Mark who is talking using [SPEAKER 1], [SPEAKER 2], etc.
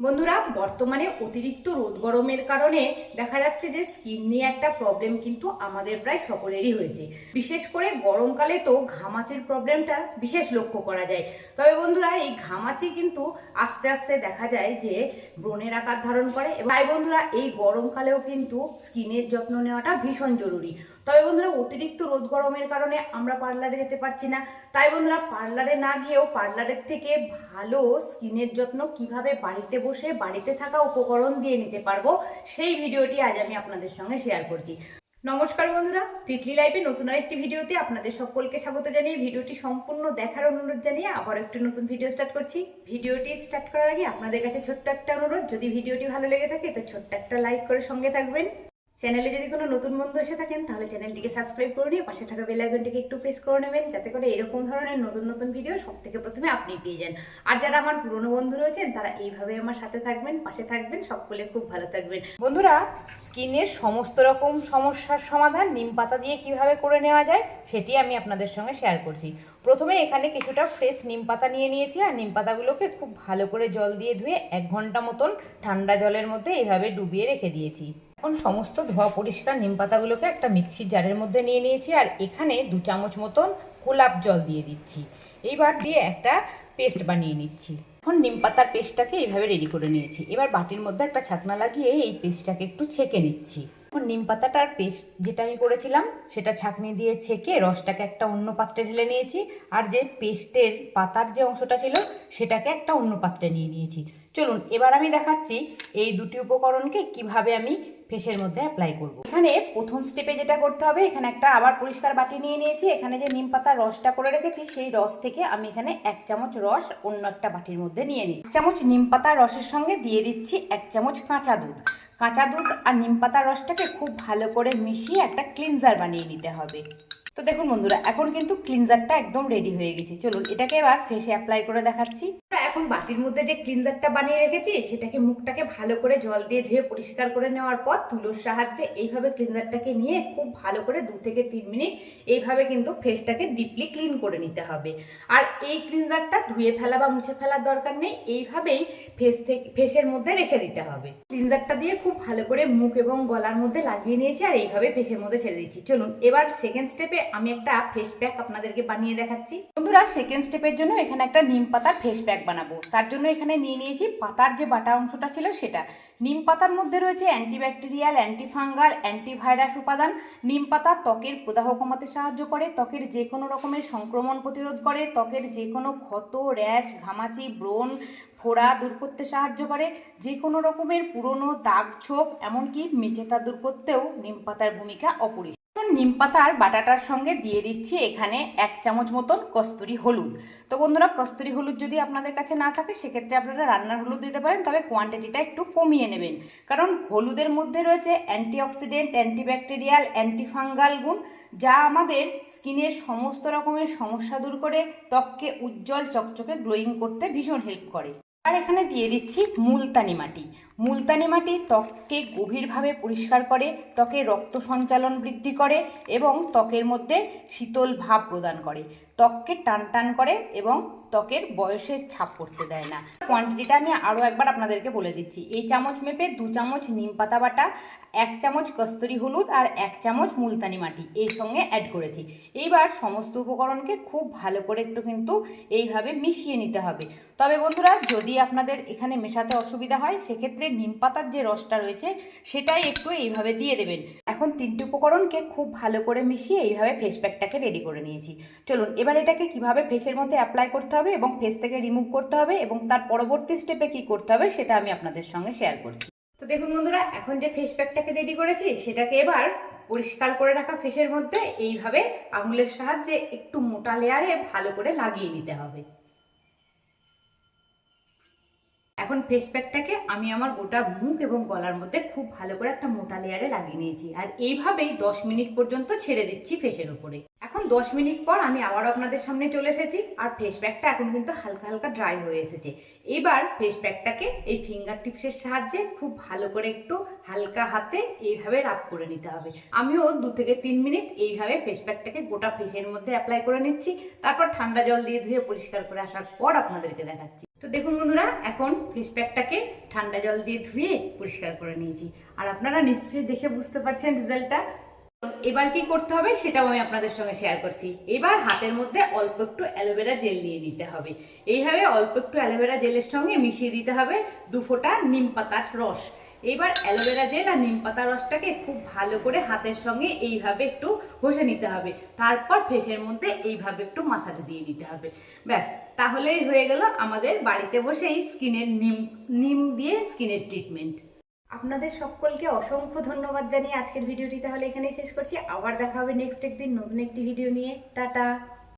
[SPEAKER 1] বন্ধুরা, বর্তমানে অতিরিক্ত রোদ গরমের কারণে দেখা যাচ্ছে যে স্কিন নিয়ে একটা প্রবলেম কিন্তু আমাদের প্রায় সকলেরই হয়েছে। বিশেষ করে গরমকালে তো ঘামাচির প্রবলেমটা বিশেষ লক্ষ্য করা যায়। তবে বন্ধুরা, এই ঘামাচি কিন্তু আস্তে আস্তে দেখা যায় যে ব্রণের আকার ধারণ করে এবং তাই বন্ধুরা, এই গরমকালেও কিন্তু স্কিনের যত্ন নেওয়াটা ভীষণ জরুরি। তবে বন্ধুরা, অতিরিক্ত রোদ গরমের কারণে আমরা পার্লারে যেতে পারছি না। তাই বন্ধুরা পার্লারে না গিয়েও পার্লারের থেকে ভালো স্কিনের যত্ন কীভাবে বাড়িতে বাড়িতে থাকা উপকরণ দিয়ে নিতে পারব, সেই ভিডিওটি আজ আমি আপনাদের সঙ্গে শেয়ার করছি। নমস্কার বন্ধুরা, তিতলি লাইফে নতুন আরেকটি ভিডিওতে আপনাদের সকলকে স্বাগত জানিয়ে ভিডিওটি সম্পূর্ণ দেখার অনুরোধ জানিয়ে আবার একটি নতুন ভিডিও স্টার্ট করছি। ভিডিওটি স্টার্ট করার আগে আপনাদের কাছে ছোট্ট একটা অনুরোধ, যদি ভিডিওটি ভালো লেগে থাকে, তো ছোট্ট একটা লাইক করে সঙ্গে থাকবেন। চ্যানেলে যদি কোনো নতুন বন্ধু এসে থাকেন, তাহলে চ্যানেলটিকে সাবস্ক্রাইব করে নিয়ে পাশে থাকা বেল আইকনটিকে একটু প্রেস করে নেবেন, যাতে করে এরকম ধরনের নতুন নতুন ভিডিও সব থেকে প্রথমে আপনি পেয়ে যান। আর যারা আমার পুরনো বন্ধু রয়েছেন, তারা এইভাবে আমার সাথে থাকবেন, পাশে থাকবেন, সকলে খুব ভালো থাকবেন। বন্ধুরা স্কিনের সমস্ত রকম সমস্যার সমাধান নিম পাতা দিয়ে কীভাবে করে নেওয়া যায়, সেটি আমি আপনাদের সঙ্গে শেয়ার করছি। প্রথমে এখানে কিছুটা ফ্রেশ নিম পাতা নিয়ে নিয়েছি, আর নিম পাতাগুলোকে খুব ভালো করে জল দিয়ে ধুয়ে এক ঘণ্টা মতন ঠান্ডা জলের মধ্যে এইভাবে ডুবিয়ে রেখে দিয়েছি। এখন সমস্ত ধোয়া পরিষ্কার নিম পাতাগুলোকে একটা মিক্সির জারের মধ্যে নিয়ে নিয়েছি আর এখানে দু চামচ মতন গোলাপ জল দিয়ে দিচ্ছি। এইবার দিয়ে একটা পেস্ট বানিয়ে নিচ্ছি। এখন নিম পাতার পেস্টটাকে এইভাবে রেডি করে নিয়েছি। এবার বাটির মধ্যে একটা ছাকনা লাগিয়ে এই পেস্টটাকে একটু ছেঁকে নিচ্ছি। এখন নিম পাতাটার পেস্ট যেটা আমি করেছিলাম, সেটা ছাকনি দিয়ে ছেঁকে রসটাকে একটা অন্য পাত্রে ঢেলে নিয়েছি। আর যে পেস্টের পাতার যে অংশটা ছিল, সেটাকে একটা অন্য পাত্রে নিয়ে নিয়েছি। চলুন, এবার আমি দেখাচ্ছি এই দুটি উপকরণকে কীভাবে আমি ফেসের মধ্যে অ্যাপ্লাই করব। এখানে প্রথম স্টেপে যেটা করতে হবে, এখানে একটা আবার পরিষ্কার বাটি নিয়ে নিয়েছি। এখানে যে নিম পাতার রসটা করে রেখেছি, সেই রস থেকে আমি এখানে এক চামচ রস অন্য একটা বাটির মধ্যে নিয়ে নিই। চামচ নিম পাতার রসের সঙ্গে দিয়ে দিচ্ছি এক চামচ কাঁচা দুধ। কাঁচা দুধ আর নিম পাতার রসটাকে খুব ভালো করে মিশিয়ে একটা ক্লিনজার বানিয়ে নিতে হবে। তো দেখুন বন্ধুরা, এখন কিন্তু ক্লিনজারটা একদম রেডি হয়ে গেছে। চলুন, এটাকে এবার ফেসে অ্যাপ্লাই করে দেখাচ্ছি। এখন বাটির মধ্যে যে ক্লিনজারটা বানিয়ে রেখেছি, সেটাকে মুখটাকে ভালো করে জল দিয়ে ধুয়ে পরিষ্কার করে নেওয়ার পর তুলোর সাহায্যে এইভাবে ক্লিনজারটাকে নিয়ে খুব ভালো করে দু থেকে তিন মিনিট এইভাবে কিন্তু ফেসটাকে ডিপলি ক্লিন করে নিতে হবে। আর এই ক্লিনজারটা ধুয়ে ফেলা বা মুছে ফেলার দরকার নেই, এইভাবেই ফেস থেকে, ফেসের মধ্যে রেখে দিতে হবে। ক্লিনজারটা দিয়ে খুব ভালো করে মুখ এবং গলার মধ্যে লাগিয়ে নিয়েছি আর এইভাবে ফেসের মধ্যে ছেড়ে দিচ্ছি। চলুন, এবার সেকেন্ড স্টেপে আমি একটা ফেস প্যাক আপনাদেরকে বানিয়ে দেখাচ্ছি। বন্ধুরা সেকেন্ড স্টেপের জন্য এখানে একটা নিম পাতার ফেস প্যাক বানাবো। তার জন্য এখানে নিয়ে নিয়েছি পাতার যে বাটা অংশটা ছিল সেটা। নিম পাতার মধ্যে রয়েছে অ্যান্টিব্যাকটেরিয়াল অ্যান্টিফাঙ্গাল অ্যান্টিভাইরাস উপাদান। নিম পাতা ত্বকের প্রদাহ কমাতে সাহায্য করে, ত্বকের যে কোনো রকমের সংক্রমণ প্রতিরোধ করে, ত্বকের যে কোনো ক্ষত, র্যাশ, ঘামাচি, ব্রণ, ফোড়া দূর করতে সাহায্য করে। যে কোনো রকমের পুরনো দাগ, ছোপ, এমনকি মেচেতা দূর করতেও নিম পাতার ভূমিকা অপরিসীম। নিম পাতার বাটাটার সঙ্গে দিয়ে দিচ্ছি এখানে এক চামচ মতন কস্তুরি হলুদ। তো বন্ধুরা, কস্তুরি হলুদ যদি আপনাদের কাছে না থাকে, সেক্ষেত্রে আপনারা রান্নার হলুদ দিতে পারেন, তবে কোয়ান্টিটিটা একটু কমিয়ে নেবেন। কারণ হলুদের মধ্যে রয়েছে অ্যান্টিঅক্সিডেন্ট অ্যান্টিব্যাকটেরিয়াল অ্যান্টিফাঙ্গাল গুণ, যা আমাদের স্কিনের সমস্ত রকমের সমস্যা দূর করে, ত্বককে উজ্জ্বল, চকচকে গ্লোয়িং করতে ভীষণ হেল্প করে। আর এখানে দিয়ে দিচ্ছি মুলতানি মাটি। মুলতানি মাটি ত্বককে গভীরভাবে পরিষ্কার করে ত্বকের রক্ত সঞ্চালন বৃদ্ধি করে এবং ত্বকের মধ্যে শীতল ভাব প্রদান করে। ত্বককে টান টান করে এবং ত্বকের বয়সের ছাপ পড়তে দেয় না। কোয়ান্টিটিটা আমি আরও একবার আপনাদেরকে বলে দিচ্ছি। এই চামচ মেপে দু চামচ নিম পাতা বাটা, এক চামচ কস্তুরি হলুদ আর এক চামচ মুলতানি মাটি এই সঙ্গে অ্যাড করেছি। এইবার সমস্ত উপকরণকে খুব ভালো করে একটু কিন্তু এইভাবে মিশিয়ে নিতে হবে। তবে বন্ধুরা, যদি আপনাদের এখানে মেশাতে অসুবিধা হয়, সেক্ষেত্রে নিম পাতার যে রসটা রয়েছে, সেটাই একটু এইভাবে দিয়ে দেবেন। এখন তিনটি উপকরণকে খুব ভালো করে মিশিয়ে এইভাবে ফেস প্যাকটাকে রেডি করে নিয়েছি। চলুন, এবার এটাকে কীভাবে ফেসের মধ্যে অ্যাপ্লাই করতে হবে এবং ফেস থেকে রিমুভ করতে হবে এবং তার পরবর্তী স্টেপে কি করতে হবে, সেটা আমি আপনাদের সঙ্গে শেয়ার করছি। তো দেখুন বন্ধুরা, এখন যে ফেস প্যাকটাকে রেডি করেছি, সেটাকে এবার পরিষ্কার করে রাখা ফেসের মধ্যে এইভাবে আঙুলের সাহায্যে একটু মোটা লেয়ারে ভালো করে লাগিয়ে নিতে হবে। এখন ফেস প্যাকটাকে আমি আমার গোটা মুখ এবং গলার মধ্যে খুব ভালো করে একটা মোটা লেয়ারে লাগিয়ে নিয়েছি। আর এইভাবেই দশ মিনিট পর্যন্ত ছেড়ে দিচ্ছি ফেসের উপরে। এখন দশ মিনিট পর আমি আবার আপনাদের সামনে চলে এসেছি, আর ফেস প্যাকটা এখন কিন্তু হালকা হালকা ড্রাই হয়ে এসেছে। এবার ফেস প্যাকটাকে এই ফিঙ্গার টিপসের সাহায্যে খুব ভালো করে একটু হালকা হাতে এইভাবে রাব করে নিতে হবে। আমিও দু থেকে তিন মিনিট এইভাবে ফেস প্যাকটাকে গোটা ফেসের মধ্যে অ্যাপ্লাই করে নিচ্ছি, তারপর ঠান্ডা জল দিয়ে ধুয়ে পরিষ্কার করে আসার পর আপনাদেরকে দেখাচ্ছি। তো দেখুন বন্ধুরা, এখন ফিশ প্যাকটাকে ঠান্ডা জল দিয়ে ধুয়ে পরিষ্কার করে নিয়েছি। আর আপনারা নিশ্চয়ই দেখে বুঝতে পারছেন রেজাল্টটা এবার কি করতে হবে সেটাও আমি আপনাদের সঙ্গে শেয়ার করছি। এবার হাতের মধ্যে অল্প একটু অ্যালোভেরা জেল নিয়ে নিতে হবে। এইভাবে অল্প একটু অ্যালোভেরা জেলের সঙ্গে মিশিয়ে দিতে হবে দু ফোঁটা নিম পাতার রস। এবার অ্যালোভেরা জেল আর নিম পাতার রসটাকে খুব ভালো করে হাতের সঙ্গে এইভাবে একটু ঘষে নিতে হবে। তারপর ফেসের মধ্যে এইভাবে একটু মাসাজ দিয়ে দিতে হবে। ব্যাস, তাহলেই হয়ে গেল আমাদের বাড়িতে বসেই স্কিনের নিম নিম দিয়ে স্কিনের ট্রিটমেন্ট। আপনাদের সকলকে অসংখ্য ধন্যবাদ জানিয়ে আজকের ভিডিওটি তাহলে এখানেই শেষ করছি। আবার দেখা হবে নেক্সট একদিন নতুন একটি ভিডিও নিয়ে। টাটা!